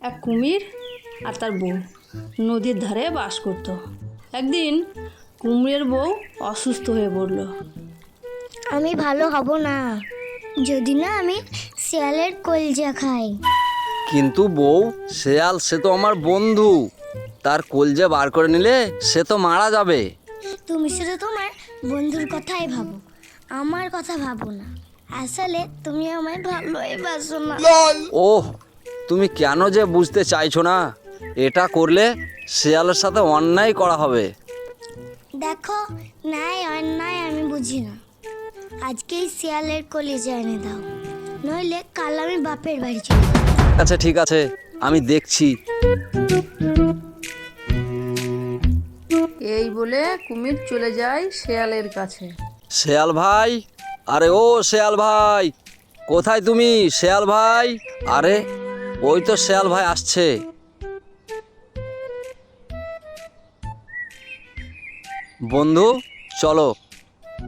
এক কুমির আর তার বউ। নদীর ধারে বাস করতো। একদিন কুমিরের বউ অসুস্থ হয়ে পড়ল। আমি ভালো হব না। যদি না আমি শিয়ালের কলজা খাই। কিন্তু বউ শেয়াল সে তো আমার বন্ধু। তার কলজা বার করে নিলে সে তো মারা যাবে। তুমি শুধু তোমার বন্ধুর কথাই ভাবো। আমার কথা ভাবো না। আসলে তুমি আমায় ভালোই বাসো না। ওহ তুমি কেন যে বুঝতে চাইছো না? এটা করলে শেয়ালের সাথে অন্যায় করা হবে। দেখো নাই অন্যায় আমি বুঝি না। আজকেই শিয়ালের কলিজা এনে দাও। নইলে কাল আমি বাপের বাড়ি চলে যাব। আচ্ছা ঠিক আছে। আমি দেখছি। এই বলে কুমির চলে যায় শেয়ালের কাছে। শেয়াল ভাই আরে ও শেয়াল ভাই কোথায় তুমি? শেয়াল ভাই আরে ওই তো শেয়াল ভাই আসছে। বন্ধু চলো।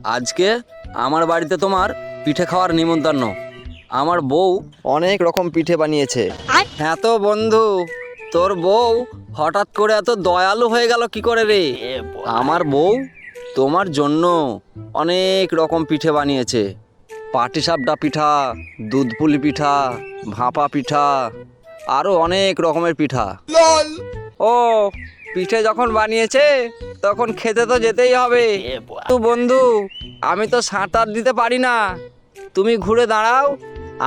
আজকে আমার বাড়িতে তোমার পিঠে খাওয়ার নিমন্ত্রণ। আমার বউ অনেক রকম পিঠে বানিয়েছে। হ্যাঁ তো বন্ধু তোর বউ হঠাৎ করে এত দয়ালু হয়ে গেল কি করে রে? আমার বউ তোমার জন্য অনেক রকম পিঠে বানিয়েছে। পাটিসাপটা পিঠা দুধ পুলি পিঠা ভাপা পিঠা আরও অনেক রকমের পিঠা। ও পিঠে যখন বানিয়েছে তখন খেতে তো যেতেই হবে। তো বন্ধু আমি তো সাঁতার দিতে পারি না। তুমি ঘুরে দাঁড়াও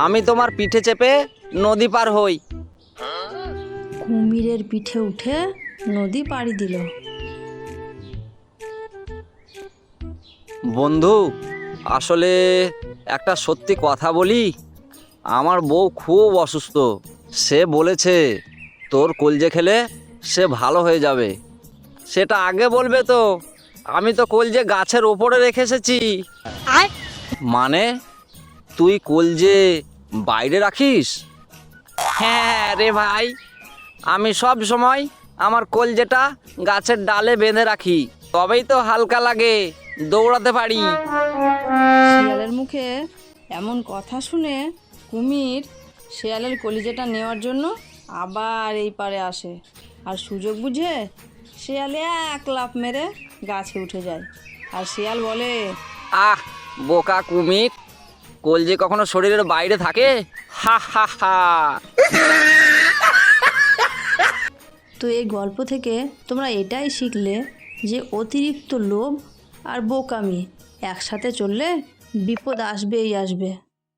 আমি তোমার পিঠে চেপে নদী পার হই। কুমিরের পিঠে উঠে নদী পাড়ি দিল। বন্ধু আসলে একটা সত্যি কথা বলি? আমার বউ খুব অসুস্থ। সে বলেছে তোর কলজে খেলে সে ভালো হয়ে যাবে। সেটা আগে বলবে তো। আমি তো কলজে গাছের ওপরে রেখে এসেছি। মানে তুই কলজে বাইরে রাখিস? হ্যাঁ রে ভাই আমি সব সময় আমার কলজেটা গাছের ডালে বেঁধে রাখি। তবেই তো হালকা লাগে দৌড়াতে পারি। শিয়ালের মুখে এমন কথা শুনে কুমির শিয়ালের কলিজাটা নেওয়ার জন্য আবার এই পারে আসে। আর সুযোগ বুঝে শিয়ালে এক লাফ মেরে গাছে উঠে যায়। আর শিয়াল বলে আহ বোকা কুমির কলজে কখনো শরীরের বাইরে থাকে? হা হা হা। তো এই গল্প থেকে তোমরা এটাই শিখলে যে অতিরিক্ত লোভ আর বোকামি একসাথে চললে বিপদ আসবেই আসবে।